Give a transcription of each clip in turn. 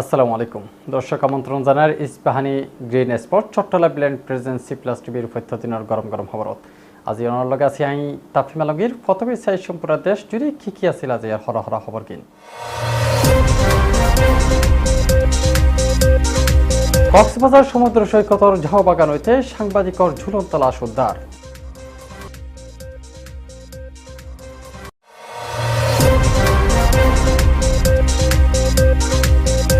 আসসালামু আলাইকুম। দর্শক, আমন্ত্রণ জানার Ispahani Green Spot Chattala Blend present C plus টিভির উপত্যদিনের গরম গরম খবরত। আজি অনার লগে আছি আই তাফিমা লগির প্রথমে চাই সম্পূর্ণ দেশ জুড়ে কি কি আছিল আজি আর হরা হরা খবর কিন? কক্সবাজার সমুদ্র সৈকতর ঝাও বাগান হইতে সাংবাদিকর ঝুলন্ত লাশ উদ্ধার।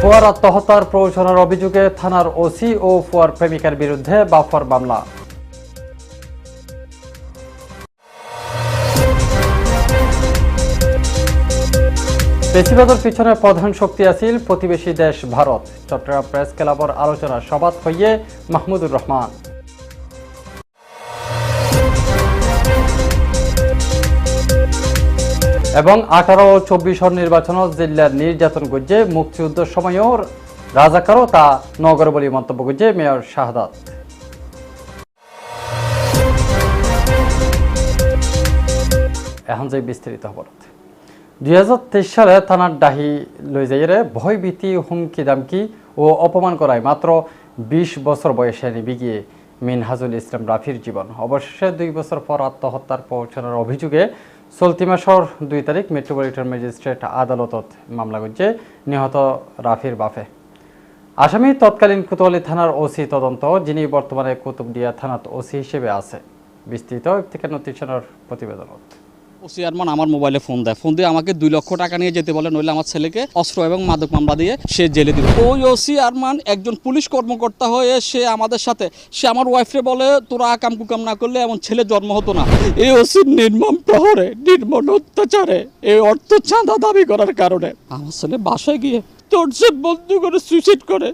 ফুয়ার আত্মহত্যার প্রয়োজনের অভিযোগে থানার ওসি ও ফুয়ার প্রেমিকার বিরুদ্ধে বাফার মামলা। পেশিবাদর পিছনে প্রধান শক্তি আছিল প্রতিবেশী দেশ ভারত। চট্টগ্রাম প্রেস ক্লাবর আলোচনা সবাত হইয়ে মাহমুদুর রহমান। এবং আঠারো ও চব্বিশর নির্বাচন জিল্লার নির্যাতন গজ্জে মুক্তিযুদ্ধের সময়ও রাজাকারও তা নগর বলে মন্তব্য গজ্জে মেয়র শাহাদাত। এখন যে বিস্তারিত খবর। দুই হাজার তেইশ সালে থানার ডাহি লই যাইরে ভয় ভীতি হুমকি, দামকি ও অপমান করায় মাত্র বিশ বছর বয়সে নিবি গিয়ে মিনহাজুল ইসলাম রাফির জীবন। অবশেষে দুই বছর পর আত্মহত্যার পৌঁছানোর অভিযোগে চলতি মাসর দুই তারিখ মেট্রোপলিটন ম্যাজিস্ট্রেট আদালতত মামলা করছে নিহত রাফির বাফে আসামি তৎকালীন কোতোয়ালি থানার ওসি তদন্ত, যিনি বর্তমানে কুতুবদিয়া থানাত ওসি হিসেবে আছে। বিস্তৃত থেকে নতিশনের প্রতিবেদনত চেয়ারম্যান আমার মোবাইলে ফোন দেয়। ফোন দিয়ে আমাকে দুই লক্ষ টাকা নিয়ে যেতে বলে, নইলে আমার ছেলেকে অস্ত্র এবং মাদক মামলা দিয়ে সে জেলে দিবে। ওই ওসি আরমান একজন পুলিশ কর্মকর্তা হয়ে সে আমাদের সাথে, সে আমার ওয়াইফরে বলে, তোরা আকাম কুকাম না করলে এমন ছেলে জন্ম হতো না। এই ওসির নির্মম প্রহরে, নির্মম অত্যাচারে, এই অর্থ চাঁদা দাবি করার কারণে। আমার ছেলে বাসায় গিয়ে তোর বন্ধু করে সুইসাইড করে।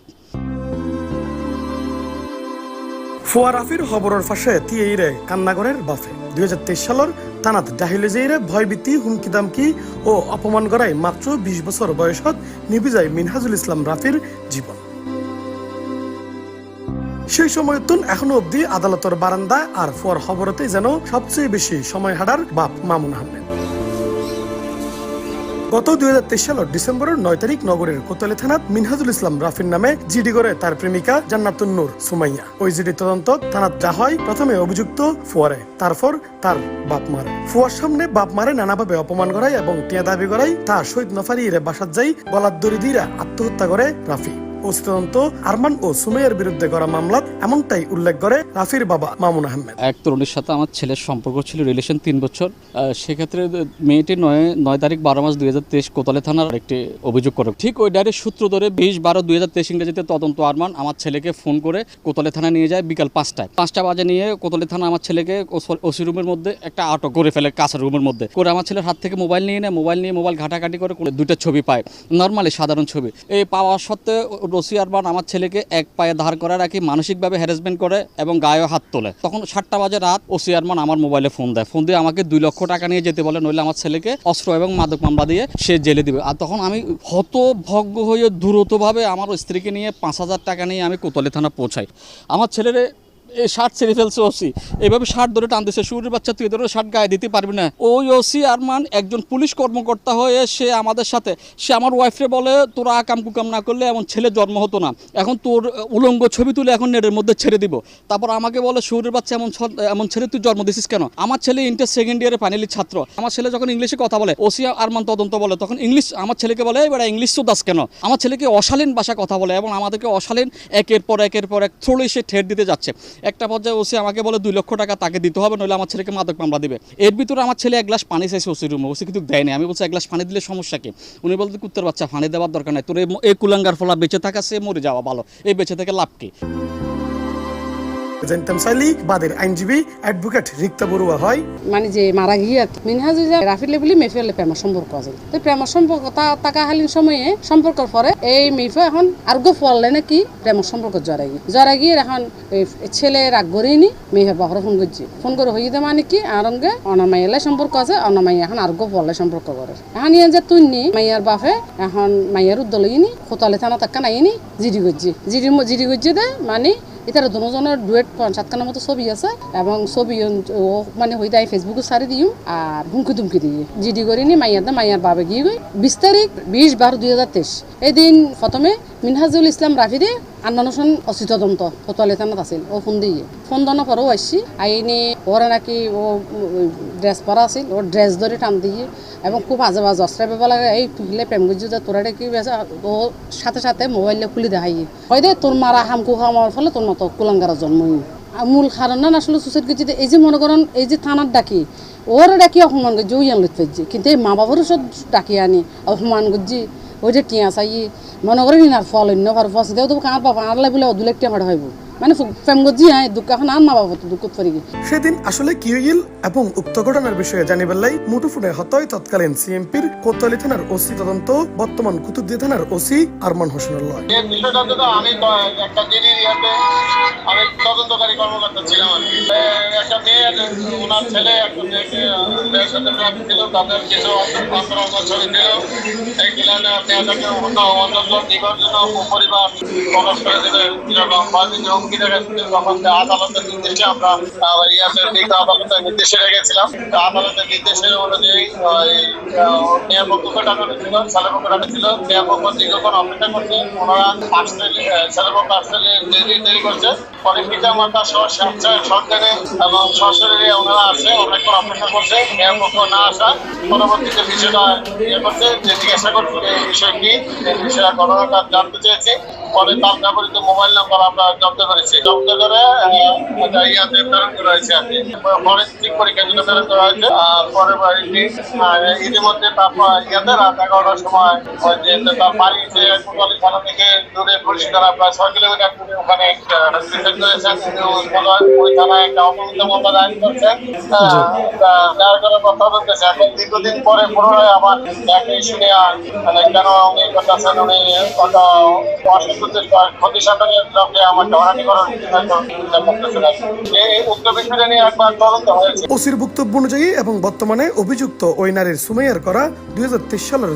ফুয়া রাফির খবরের ফাঁসে তিয়েইরে কান্নাগরের বাফে। দুই হাজার তেইশ সালের তানাত ডাহিলে যেইরে ভয়ভীতি, হুমকি দামকি ও অপমান করায় মাত্র বিশ বছর বয়সত নিবি যায় মিনহাজুল ইসলাম রাফির জীবন। সেই সময় তুন এখনও অব্দি আদালতের বারান্দায় আর ফুয়ার খবরতে যেন সবচেয়ে বেশি সময় হারার বাপ মামুন আহমেদ। গত দুই হাজার তেইশ সালের ডিসেম্বরের নয় তারিখ নগরের কোতলে থানাত মিনহাজুল ইসলাম রাফির নামে জিডি করে তার প্রেমিকা জান্নাতুন নূর সুমাইয়া। ওই জিডি তদন্ত থানাত যা হয় প্রথমে অভিযুক্ত ফুয়ারে, তারপর তার বাপ মারে। ফুয়ার সামনে বাপ মারে নানাভাবে অপমান করায় এবং টিয়া দাবি করায় তা শহীদ নফারি বাসার যাই গলার দড়ি দিয়ে আত্মহত্যা করে রাফি। ওসি আরমান ও সুমাইয়ার বিরুদ্ধে করা মামলাত এমনটাই উল্লেখ করে রাফির বাবা মামুন আহমেদ। এক তরুণীর সাথে আমার ছেলের সম্পর্ক ছিল রিলেশন তিন বছর। সেক্ষেত্রে মেয়েটি নয় নয় তারিখ বারো মাস দুই হাজার তেইশ কোতলে থানার একটি অভিযোগ করে। ঠিক ওই ডায়ের সূত্র ধরে বিশ বারো দুই হাজার তেইশ ইংরেজিতে তদন্ত আরমান আমার ছেলেকে ফোন করে কোতলে থানা নিয়ে যায় বিকাল পাঁচটায়। পাঁচটা বাজে নিয়ে কোতলে থানা আমার ছেলেকে ওসি রুমের মধ্যে একটা আটক করে ফেলে কাঁচা রুমের মধ্যে। করে আমার ছেলের হাত থেকে মোবাইল নিয়ে নেয়, মোবাইল নিয়ে মোবাইল ঘাটাঘাটি করে দুইটা ছবি পায়। নর্মালি সাধারণ ছবি। এই পাওয়া সত্ত্বেও রসি আরবান আমার ছেলেকে এক পায়ে ধার করে রাখি, মানসিকভাবে হ্যারাসমেন্ট করে এবং গায়েও হাত তোলে। তখন সাতটা বাজে রাত ওসি আরমান আমার মোবাইলে ফোন দেয়। ফোন দিয়ে আমাকে দুই লক্ষ টাকা নিয়ে যেতে বলে, নইলে আমার ছেলেকে অস্ত্র এবং মাদক মামলা দিয়ে সে জেলে দিবে। আর তখন আমি হতভগ্য হয়ে, দ্রুতভাবে আমার স্ত্রীকে নিয়ে পাঁচ হাজার টাকা নিয়ে আমি কোতলে থানা পৌঁছাই। আমার ছেলের এই শার্ট ছেড়ে ফেলছে ওসি। এইভাবে শার্ট ধরে টানতেছে শুরুর বাচ্চা তুই ধরে শার্ট গায়ে দিতে পারবি না। ওই ওসি আরমান একজন পুলিশ কর্মকর্তা হয়ে সে আমাদের সাথে, সে আমার ওয়াইফরে বলে, তোরা আকাম কুকাম না করলে এমন ছেলে জন্ম হতো না। এখন তোর উলঙ্গ ছবি তুলে এখন নেটের মধ্যে ছেড়ে দিব। তারপর আমাকে বলে শুরুর বাচ্চা এমন এমন ছেলে তুই জন্ম দিছিস কেন? আমার ছেলে ইন্টার সেকেন্ড ইয়ারে ফাইনালি ছাত্র। আমার ছেলে যখন ইংলিশে কথা বলে, ওসি আরমান তদন্ত বলে, তখন ইংলিশ, আমার ছেলেকে বলে এবার ইংলিশ তো দাস কেন? আমার ছেলেকে অশালীন ভাষা কথা বলে এবং আমাদেরকে অশালীন, একের পর একের পর এক থ্রোলি সে ঠেট দিতে যাচ্ছে। একটা পর্যায়ে ওসি আমাকে বলে, দুই লক্ষ টাকা তাকে দিতে হবে, নইলে আমার ছেলেকে মাদক মামলা দিবে। এর ভিতরে আমার ছেলে এক গ্লাস পানি চাইছে ওসি রুমে, ওসি কিন্তু দেয়নি আমি বলছি, এক গ্লাস পানি দিলে সমস্যা কি? উনি বলতে, কুত্তের বাচ্চা, পানি দেওয়ার দরকার নাই। তোর এই- কুলাঙ্গার ফলা বেঁচে থাকা, সে মরে যাওয়া ভালো। এই বেঁচে থেকে লাভ কি? জানতাম চাইলি বাদের আইনজীবী অ্যাডভোকেট রিক্তা বড়ুয়া হয়। মানে যে মারা গিয়ে মিনহাজুল রাফিলে বলি মেফেলে প্রেমের সম্পর্ক আছে তো প্রেমের সম্পর্ক তাকাহালীন সময়ে সম্পর্কের পরে এই মেফে এখন আরগো ফললে নাকি প্রেমের সম্পর্ক জড়াই জড়াই গিয়ে এখন ছেলে রাগ করেনি মেয়ের বাহরে ফোন করছি ফোন করে হইতে মানে কি? আরঙ্গে অনামাইলে সম্পর্ক আছে অনামাই এখন আরগো ফললে সম্পর্ক করে এখন ইয়ে যে তুই নি মাইয়ার বাপে এখন মাইয়ার উদ্দল ইনি খোতালে থানা তাক্কা নাইনি জিডি করছি জিডি জিডি করছি দে মানে এটার দুজনের ডুয়েট পঞ্চাশখানের মতো ছবি আছে এবং ছবি ও মানে হইতে আমি ফেসবুকে সারি দিও আর হুমকি তুমকি দিয়ে জিডি করিনি, মাইয়ার দা, মাইয়ার বাবে গিয়ে গই বিশ তারিখ বিশ বারো দুই হাজার তেইশ। এদিন দিন প্রথমে মিনহাজুল ইসলাম রাফিদে আন্নানুসন অসি তদন্ত কোতোয়ালি থানাত আছিল, ও ফোন দিয়ে। ফোন দানো পরেও আসছি। আইনি, ওরা নাকি ও ড্রেস পরা আছিল ও ড্রেস ধরে টান দিয়ে এবং খুব আজে বাজে অস্ত্র পেপার লাগে, এই তুহিলে প্রেম গুজি যে তোরা কি ও সাথে সাথে মোবাইলে খুলি দেখাই। হয় দে, তোর মারা হামকু খাওয়ার ফলে তোর মতো কুলাঙ্গারা জন্মই মূল কারণ না আসলে সুসাইড করছি এই যে মনে করেন, এই যে থানার ডাকি, ওরা ডাকি অপমান করছি, ওই আনলিত কিন্তু এই মা বাবারও সব ডাকি আনি, অপমান করছি। ওই যে টিয়া চাই, মনে করেন ইনার ফল, অন্য ভার ফস দেও তো বাবা, আনলে বলে অদুলে টিয়া ভাড়া হইব। মানে প্রেম করছি হ্যাঁ দুঃখ এখন আর মা বাবা তো দুঃখ করি সেদিন আসলে কি হইল এবং উক্ত ঘটনার বিষয়ে জানিবার লাই মুঠোফোনে হতয় তৎকালীন সিএমপির কোতোয়ালি থানার ওসি তদন্ত বর্তমান কুতুবদিয়া থানার ওসি আরমান হোসেনের লয় এই আমি একটা দিনের ইয়াতে আমি তদন্তকারী কর্মকর্তা ছিলাম আর একটা মেয়ে ওনার ছেলে একটা মেয়েকে সাথে প্রেম ছিল তাদের কিছু অন্তরঙ্গ ছবি ছিল এইগুলো মেয়েটাকে অন্য অন্য দিবার জন্য পরিবার প্রকাশ করে দিলে এরকম বাজে যে হুমকি দেখাচ্ছিল তখন আদালতের নির্দেশে আদালতের নির্দেশে রেখেছিলাম। আদালতের নির্দেশে অনুযায়ী ওই, আহ, মেয়ের পক্ষ টাকা ছিল ছেলের টাকা ছিল। মেয়ের দীর্ঘক্ষণ অপেক্ষা করছে। ওনারা আসতে দেরি করছে। পরে পিতা মাতা সরকারে এবং সরাসরি ওনারা আসে অনেকক্ষণ অপেক্ষা করছে। মেয়ের পক্ষ না আসা পরবর্তীতে বিষয়টা ইয়ে করছে। জিজ্ঞাসা করছে এই বিষয় কি? এই ঘটনাটা জানতে চেয়েছি। পরে তার ব্যবহৃত মোবাইল নাম্বার আমরা জব্দ করেছি। জব্দ করে ইয়াতে প্রেরণ করা হয়েছে আর কি। ফরেন্সিক পরীক্ষার জন্য প্রেরণ করা হয়েছে। আর পরে ইতিমধ্যে তারপর ইয়াতে রাত এগারোটার সময় ওই যে তার বাড়ি যে থানা থেকে দূরে পরিষ্কার প্রায় ছয় কিলোমিটার দূরে ওখানে করেছেন ওই থানায়- একটা অপমিত মামলা দায়ের করছেন দায়ের করার কথা বলতেছে। এখন দীর্ঘদিন পরে পুনরায় আবার শুনে আর মানে কেন উনি করতেছেন উনি কত অসুস্থ ওসির বক্তব্য অনুযায়ী এবং বর্তমানে অভিযুক্ত ওই নারীর সুমাইয়ার করা দুই সালের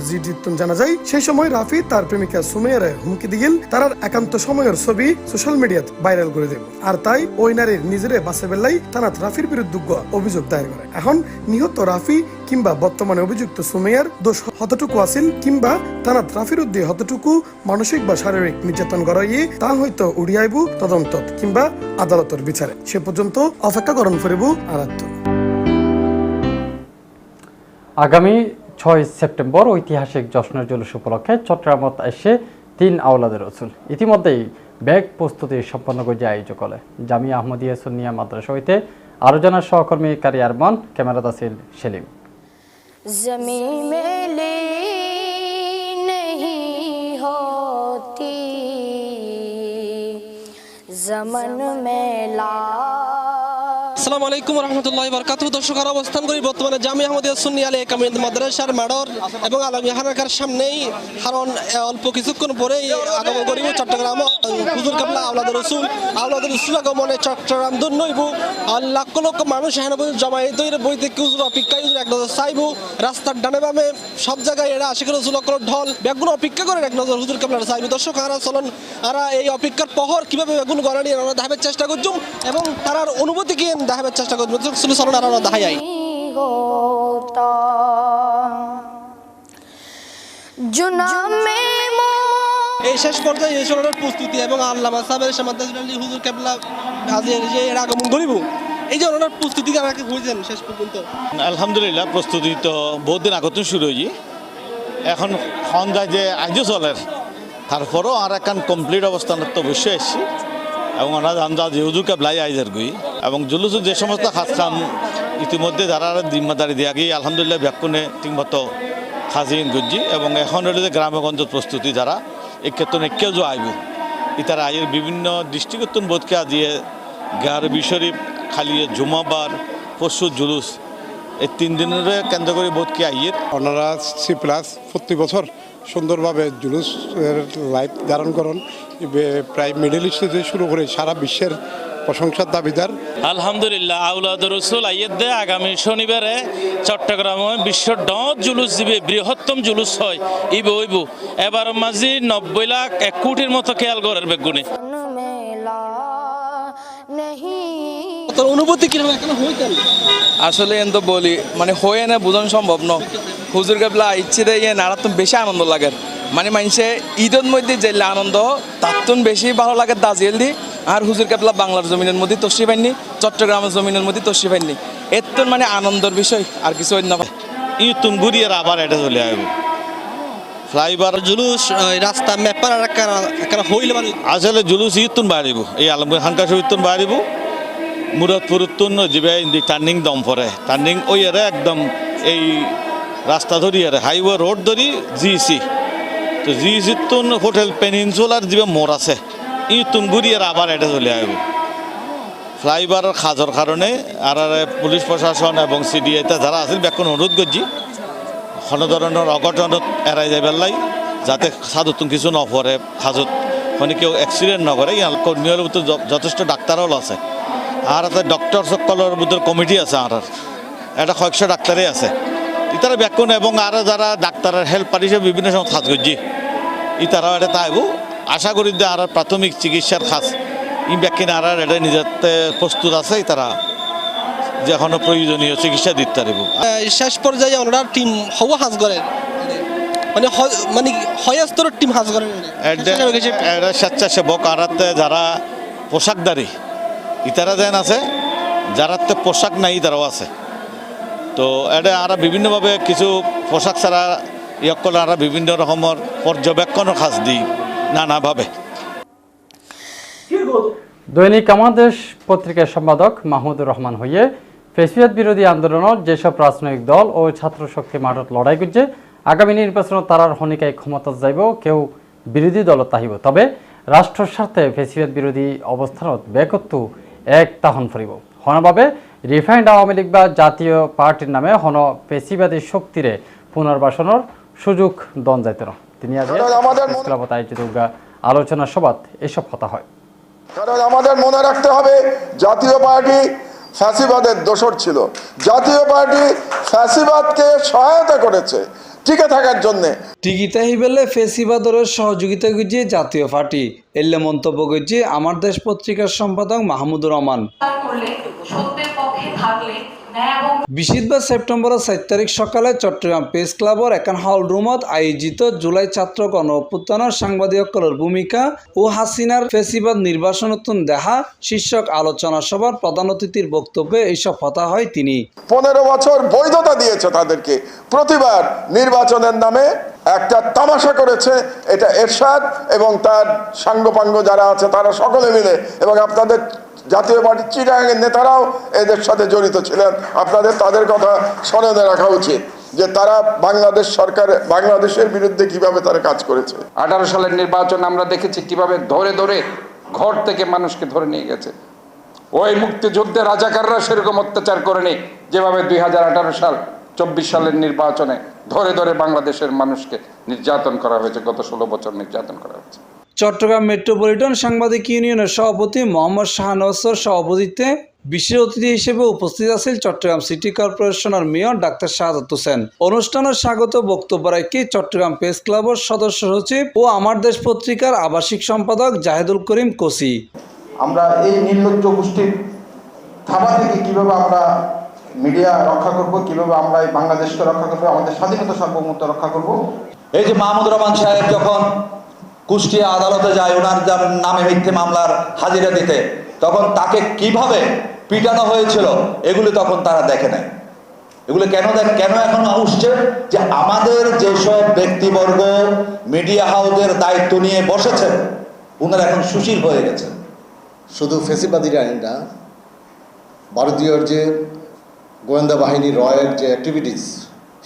জানা যায়। সেই সময় রাফি তার প্রেমিকা সুমাইয়ারে হুমকি দিগিল তার একান্ত সময়ের ছবি সোশ্যাল মিডিয়াত ভাইরাল করে দেব আর তাই ওই নারীর নিজেরে বাসে বেল্লাই থানাত রাফির বিরুদ্ধে অভিযোগ দায়ের করে। এখন নিহত রাফি কিংবা বর্তমানে অভিযুক্ত সুমাইয়ার দোষ হতটুকু আছিল কিংবা থানাত রাফির উদ্দে হতটুকু মানসিক বা শারীরিক নির্যাতন করাইয়ে তা হয়তো উড়িয়াইবু তদন্তত কিংবা আদালতের বিচারে। সে পর্যন্ত অপেক্ষা করণ ফুরিব আরাধ্য। আগামী ছয় সেপ্টেম্বর ঐতিহাসিক জশ্নের জুলুস উপলক্ষে চট্টগ্রামত এসে তিন আওলাদের রসুল ইতিমধ্যেই ব্যাগ প্রস্তুতি সম্পন্ন করছে আয়োজক হলে জামিয়া আহমদিয়া সুনিয়া মাদ্রাসা হইতে আরও জনের সহকর্মী কারি আরমান ক্যামেরাত আছিল সেলিম। زمین میلی نہیں ہوتی۔ زمن میلا আসসালামু আলাইকুম রহমতুল্লাহ বরকাত দর্শক, আর অবস্থান করি বর্তমানে জামি আহমদিয়া সুন্নি আলী কামিদ মাদ্রাসার মেডর এবং আলমী হানাকার সামনেই কারণ অল্প কিছুক্ষণ পরেই আগমন করিব চট্টগ্রাম হুজুর কাবলা আওলাদ রসুল আওলাদ রসুল আগমনে চট্টগ্রাম দন্নইব আর লক্ষ লক্ষ মানুষ এখানে বসে জমায়েত বই থেকে হুজুর অপেক্ষায় হুজুর এক নজর চাইব। রাস্তার ডানে বামে সব জায়গায় এরা আশিক রসুল অকর ঢল ব্যাগুন অপেক্ষা করে এক নজর হুজুর কাবলার চাইব। দর্শক, আর চলন, আর এই অপেক্ষার পহর কীভাবে বেগুন গড়া নিয়ে আমরা দেখাবার চেষ্টা করছুম এবং তার অনুভূতি কি সাহেবের চেষ্টা করব। দেখা যায় এই শেষ পর্যায়ে এই সরণের প্রস্তুতি এবং আল্লামা সাহেবের সামাদাজ হুজুর কেবলা আজের যে এর আগমন করিব। এই যে ওনার প্রস্তুতি আমাকে বুঝছেন শেষ পর্যন্ত? আলহামদুলিল্লাহ প্রস্তুতি তো বহুত দিন আগত শুরু হয়েছি। এখন সন্ধ্যায় যে আজও চলের তারপরও আর একখান কমপ্লিট অবস্থানের তো বসে আসছি। এবং ওনার আন্দাজ হুজুর কেবলাই আইজার গুই এবং জুলুসু যে সমস্ত খাস কাম ইতিমধ্যে যারা জিম্মাদারি দিয়া গিয়ে আলহামদুলিল্লাহ ব্যাকুনে ঠিকমতো খাজিন গুজি এবং এখন যে গ্রামগঞ্জ প্রস্তুতি যারা এই ক্ষেত্রে কেউ যে আইব। ইতারা আইয়ের বিভিন্ন দৃষ্টিকোণ বোধকে আজিয়ে গারবি শরীফ খালিয়ে জুমাবার পরশু জুলুস এই তিন দিনের কেন্দ্র করে বোধকে আইয়ের ওনারা সি প্লাস প্রতি বছর সুন্দরভাবে জুলুস লাইফ ধারণ করেন। প্রায় মিডল ইস্ট থেকে শুরু করে সারা বিশ্বের প্রশংসার দাবিদার। আলহামদুলিল্লাহ আউলাদ রসুল আইয়েদে আগামী শনিবারে চট্টগ্রামে বিশ্ব ডট জুলুস দিবে বৃহত্তম জুলুস হয় ইব ইবু। এবার মাঝি নব্বই লাখ এক কোটির মতো খেয়াল করার বেগুনে। অনুভূতি আসলে এন তো বলি মানে হয়ে না বোঝানো সম্ভব ন। হুজুর গাবলা ইচ্ছে দিয়ে নাড়া তো বেশি আনন্দ লাগে। মানে মানুষে ঈদের মধ্যে যে আনন্দ তার বেশি ভালো লাগে দাজিয়েল দিয়ে আর হুজুর কেবলা বাংলার জমিনের মধ্যে তসি পাইনি চট্টগ্রামের জমিনের মধ্যে তসি পাইনি এর তুন মানে আনন্দের বিষয় আর কিছু অন্য। ই তুমি ঘুরিয়ে আবার এটা চলে আসব ফ্লাইওভার জুলুস রাস্তা মেপার একটা হইলে মানে আসলে জুলুস ইতুন বাড়িব এই আলমগীর হানকা ইতুন বাড়িব। মুরাদপুর তুন যাবে ইন্দি টার্নিং দম পরে। টার্নিং ওই এরে একদম এই রাস্তা ধরি এরে হাইওয়ে রোড ধরি জিসি তো জিসি তুন হোটেল পেনিনসুলার যাবে মোড় আছে। ইতুন ঘুরিয়ে আবার এটা চলে আসব ফ্লাইওভার খাজর কারণে আর আর পুলিশ প্রশাসন এবং সিডিআইতে যারা আছিল বেকন অনুরোধ করছি কোনো ধরনের অঘটনত এড়াই যাবার লাই, যাতে সাধুতুন কিছু নপরে খাজত মানে কেউ অ্যাক্সিডেন্ট নকরে কর্মীর য- যথেষ্ট ডাক্তারও আছে। আর একটা ডক্টর সকলের ভিতর কমিটি আছে আর এটা কয়েকশো ডাক্তারই আছে। ইতারা ব্যাকুন এবং আরও যারা ডাক্তারের হেল্পার হিসেবে বিভিন্ন সময় কাজ করছি, ইতারাও এটা তাইব আশা করি যে আর প্রাথমিক চিকিৎসার খাস ই ব্যাকিন আর এটা নিজেতে প্রস্তুত আছে তারা যে এখনও প্রয়োজনীয় চিকিৎসা দিতে পারিব। শেষ পর্যায়ে ওনারা টিম হওয়া হাজ করে মানে মানে হয়াস্তর টিম হাজ করেন এটা স্বেচ্ছাসেবক আরাতে যারা পোশাকদারি ইতারা যেন আছে যারাতে পোশাক নাই তারাও আছে। তো এটা আর বিভিন্নভাবে কিছু পোশাক ছাড়া ইয়কল আর বিভিন্ন রকমের পর্যবেক্ষণও খাস দিই। নানাভাবে দৈনিক আমাদের পত্রিকার সম্পাদক মাহমুদুর রহমান হইয়ে ফেসিয়াত বিরোধী আন্দোলনত যেসব রাজনৈতিক দল ও ছাত্র শক্তি মাঠত লড়াই করছে, আগামী নির্বাচনত তারার হনিকায় ক্ষমতা যাইব, কেউ বিরোধী দলত তাহিব তবে রাষ্ট্রের স্বার্থে ফেসিয়াত বিরোধী অবস্থানত বেকত্ব এক তাহন ফরিব। হনভাবে রিফাইন্ড আওয়ামী লীগ বা জাতীয় পার্টির নামে হন পেশিবাদী শক্তিরে পুনর্বাসনের সুযোগ দন যাইত না তিনি আজ ক্লাবত আয়োজিত আলোচনা সভাত এসব কথা হয়। কারণ আমাদের মনে রাখতে হবে জাতীয় পার্টি ফ্যাসিবাদের দোসর ছিল। জাতীয় পার্টি ফ্যাসিবাদকে সহায়তা করেছে টিকে থাকার জন্যে। টিকিটা হিবেলে ফেসিবাদরের সহযোগিতা করছে জাতীয় পার্টি। এলে মন্তব্য করছে আমার দেশ পত্রিকার সম্পাদক মাহমুদুর রহমান। বিশিদবার সেপ্টেম্বরের চার তারিখ সকালে চট্টগ্রাম প্রেস ক্লাবর এখন হল রুমত আয়োজিত জুলাই ছাত্র গণ অভ্যুত্থানের সাংবাদিকসকলের ভূমিকা ও হাসিনার ফেসিবাদ নির্বাচনতুন দেখা শীর্ষক আলোচনা সভার প্রধান অতিথির বক্তব্যে এইসব কথা হয় তিনি। পনেরো বছর বৈধতা দিয়েছে তাদেরকে। প্রতিবার নির্বাচনের নামে একটা তামাশা করেছে এটা এরশাদ এবং তার সাঙ্গপাঙ্গ যারা আছে তারা সকলে মিলে এবং আপনাদের জাতীয় পার্টির চিটাগাঙের নেতারাও এদের সাথে জড়িত ছিলেন। আপনাদের, তাদের কথা স্মরণে রাখা উচিত যে তারা বাংলাদেশ সরকার, বাংলাদেশের বিরুদ্ধে কীভাবে তারা কাজ করেছে। আঠারো সালের নির্বাচন আমরা দেখেছি কীভাবে ধরে ধরে ঘর থেকে মানুষকে ধরে নিয়ে গেছে। ওই মুক্তিযুদ্ধে রাজাকাররা সেরকম অত্যাচার করেনি যেভাবে দুই হাজার আঠারো সাল, চব্বিশ সালের নির্বাচনে ধরে ধরে বাংলাদেশের মানুষকে নির্যাতন করা হয়েছে, গত ষোলো বছর নির্যাতন করা হয়েছে। চট্টগ্রাম মেট্রোপলিটন সাংবাদিক ইউনিয়নের সভাপতি মোহাম্মদ শাহানওয়াসর সভাপতিত্বে বিশেষ অতিথি হিসেবে উপস্থিত আছেন চট্টগ্রাম সিটি কর্পোরেশনের মেয়র ডাক্তার শাহাদত হোসেন। অনুষ্ঠানের স্বাগত বক্তব্য রাখি চট্টগ্রাম প্রেস ক্লাবের সদস্য সচিব ও আমার দেশ পত্রিকার আবাসিক সম্পাদক জাহেদুল করিম কোসি। আমরা এই নির্লজ্জ গোষ্ঠীর থাবা থেকে কীভাবে আমরা মিডিয়া রক্ষা করব কীভাবে আমরা এই বাংলাদেশকে রক্ষা করব আমাদের স্বাধীনতা সার্বভৌমত্ব রক্ষা করব? এই যে মাহমুদ রহমান সাহেব যখন কুষ্টিয়া আদালতে যায় ওনার নামে মিথ্যে মামলার হাজিরা দিতে। তখন তাকে কীভাবে পিটানো হয়েছিল, এগুলি তখন তারা দেখে নেয়। এগুলো কেন দেখ, কেন এখন উঠছে যে আমাদের যেসব ব্যক্তিবর্গ মিডিয়া হাউসের দায়িত্ব নিয়ে বসেছেন ওনারা এখন সুশীল হয়ে গেছেন। শুধু ফেসিবাদীরা না ভারতীয় যে গোয়েন্দা বাহিনী রয়ের যে অ্যাক্টিভিটিস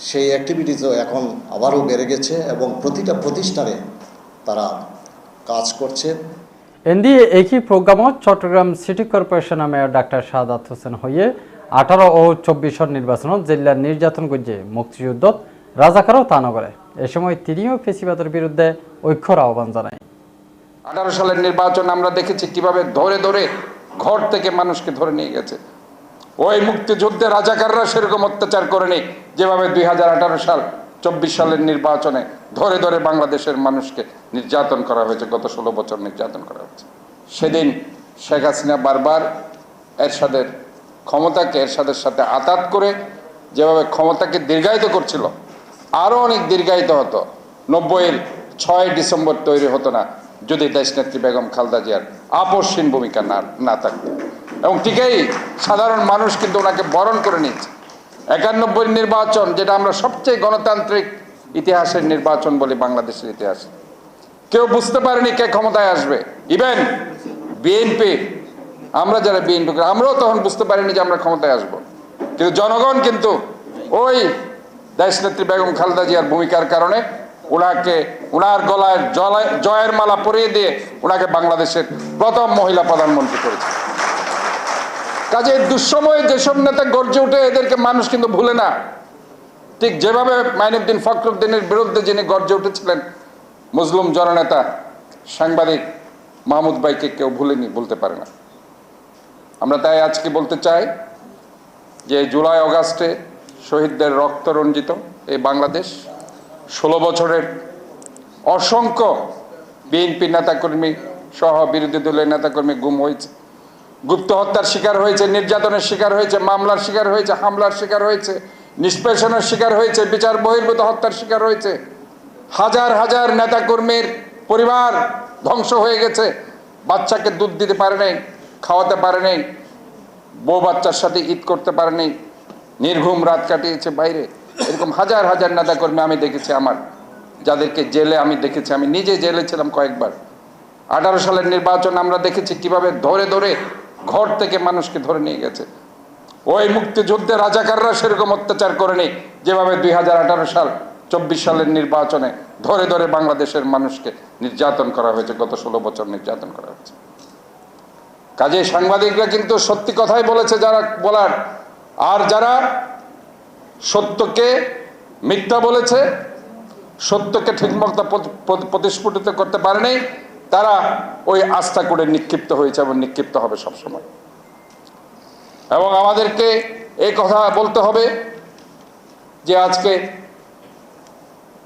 সেই অ্যাক্টিভিটিসও এখন আবারও বেড়ে গেছে এবং প্রতিটা প্রতিষ্ঠানে তারা কাজ করছে এনডিএ একই প্রোগ্রামত Chattogram city corporation mayor doctor Sadat Hossain হইয়ে আঠারো ও চব্বিশর নির্বাচনত জেলার নির্যাতন গজ্জে মুক্তিযুদ্ধত রাজাকারও তা নগরে এ সময় তিনিও ফেসিবাদের বিরুদ্ধে ঐক্যর আহ্বান জানায়। আঠারো সালের নির্বাচন আমরা দেখেছি কীভাবে ধরে ধরে ঘর থেকে মানুষকে ধরে নিয়ে গেছে। ওই মুক্তিযুদ্ধে রাজাকাররা সেরকম অত্যাচার করেনি যেভাবে দুই হাজার আঠারো সাল চব্বিশ সালের নির্বাচনে ধরে ধরে বাংলাদেশের মানুষকে নির্যাতন করা হয়েছে, গত ষোলো বছর নির্যাতন করা হয়েছে। সেদিন শেখ হাসিনা বারবার এরশাদের ক্ষমতাকে, এরশাদের সাথে আতাত করে যেভাবে ক্ষমতাকে দীর্ঘায়িত করছিল আরও অনেক দীর্ঘায়িত হতো। নব্বইয়ের ছয় ডিসেম্বর তৈরি হতো না, যদি দেশনেত্রী বেগম খালদা জিয়ার আপসহীন ভূমিকা না না থাকতো। এবং ঠিকই সাধারণ মানুষ কিন্তু ওনাকে বরণ করে নিচ্ছে একানব্বই নির্বাচন, যেটা আমরা সবচেয়ে গণতান্ত্রিক ইতিহাসের নির্বাচন বলি বাংলাদেশের ইতিহাস। কেউ বুঝতে পারেনি কে ক্ষমতায় আসবে। ইভেন বিএনপি আমরা যারা বিএনপি আমরাও তখন বুঝতে পারিনি যে আমরা ক্ষমতায় আসব। কিন্তু জনগণ কিন্তু ওই দেশনেত্রী বেগম খালেদা জিয়ার ভূমিকার কারণে ওনাকে, ওনার গলায় জয়ের মালা পরিয়ে দিয়ে ওনাকে বাংলাদেশের প্রথম মহিলা প্রধানমন্ত্রী করেছে। কাজে দুঃসময়ে যেসব নেতা গর্জে উঠে এদেরকে মানুষ কিন্তু ভুলে না। ঠিক যেভাবে মাইনুদ্দিন ফখরুদ্দিনের বিরুদ্ধে যিনি গর্জে উঠেছিলেন, মুসলিম জননেতা, সাংবাদিক মাহমুদ ভাইকে কেউ ভুলেনি বলতে পারে না। আমরা তাই আজকে বলতে চাই যে জুলাই অগাস্টে শহীদদের রক্ত রঞ্জিত এই বাংলাদেশ, ষোলো বছরের অসংখ্য বিএনপি নেতাকর্মী সহ বিরোধী দলের নেতাকর্মী গুম হয়েছে। গুপ্ত হত্যার শিকার হয়েছে, নির্যাতনের শিকার হয়েছে, মামলার শিকার হয়েছে, হামলার শিকার হয়েছে, নিষ্পেষণের শিকার হয়েছে, বিচার বহির্ভূত হত্যার শিকার হয়েছে। হাজার হাজার নেতাকর্মীর পরিবার ধ্বংস হয়ে গেছে। বাচ্চাকে দুধ দিতে পারে নাই, খাওয়াতে পারে নাই, বউ বাচ্চার সাথে ঈদ করতে পারে নাই, নির্ঘুম রাত কাটিয়েছে বাইরে। এরকম হাজার হাজার নেতাকর্মী আমি দেখেছি আমার, যাদেরকে জেলে আমি দেখেছি। আমি নিজে জেলে ছিলাম কয়েকবার। আঠারো সালের নির্বাচন আমরা দেখেছি কীভাবে ধরে ধরে ঘর থেকে মানুষকে ধরে নিয়ে গেছে। ওই মুক্তিযুদ্ধে রাজাকাররা সেরকম অত্যাচার করেনি যেভাবে দুই হাজার আঠারো সাল, চব্বিশ সালের নির্বাচনে ধরে ধরে বাংলাদেশের মানুষকে নির্যাতন করা হয়েছে, গত ষোলো বছর নির্যাতন করা হয়েছে। কাজে সাংবাদিকরা কিন্তু সত্যি কথাই বলেছে যারা বলার, আর যারা সত্যকে মিথ্যা বলেছে, সত্যকে ঠিকমতো প্রতি- প্রতি- প্রতিস্ফুটিত করতে পারেনি তারা ওই আস্থা করে নিক্ষিপ্ত হয়েছে এবং নিক্ষিপ্ত হবে সবসময়। এবং আমাদেরকে এই কথা বলতে হবে যে আজকে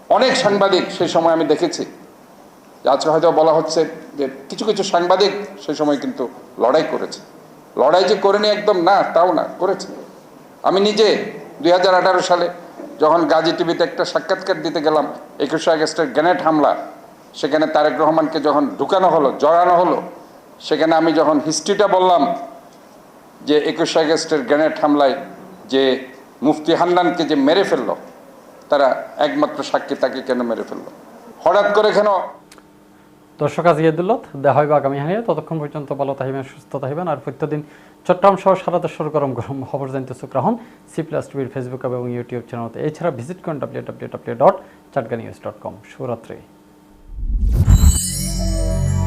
অনেক সাংবাদিক সেই সময় আমি দেখেছি। যে আজকে হয়তো বলা হচ্ছে যে কিছু কিছু সাংবাদিক সেই সময় কিন্তু লড়াই করেছে। লড়াই যে করেনি একদম না, তাও না, করেছে। আমি নিজে দুই হাজার আঠারো সালে যখন গাজী টিভিতে একটা সাক্ষাৎকার দিতে গেলাম, একুশে আগস্টের গ্রেনেড হামলা সেখানে তারেক রহমানকে যখন ঢুকানো হলো, জড়ানো হলো, সেখানে আমি যখন হিস্ট্রিটা বললাম যে একুশে আগস্টের গ্রেনেড হামলায় যে মুফতি হান্নানকে যে মেরে ফেলল, তারা একমাত্র সাক্ষী তাকে কেন মেরে ফেলল? হঠাৎ করে কেন? দর্শক, আজ ইয়ে ইয়েদুল্লত দেখা হইবে আগামী হানিয়ে ততক্ষণ পর্যন্ত ভালো থাকিবেন, সুস্থ থাকিবেন। আর প্রত্যেকদিন চট্টগ্রাম সহ সারা দেশের গরম গরম খবর জানতে চোখ সি প্লাস টিভির ফেসবুক এবং ইউটিউব চ্যানেলতে এছাড়া ভিজিট করুন W W W dot Chatga news dot com শুভরাত্রি। you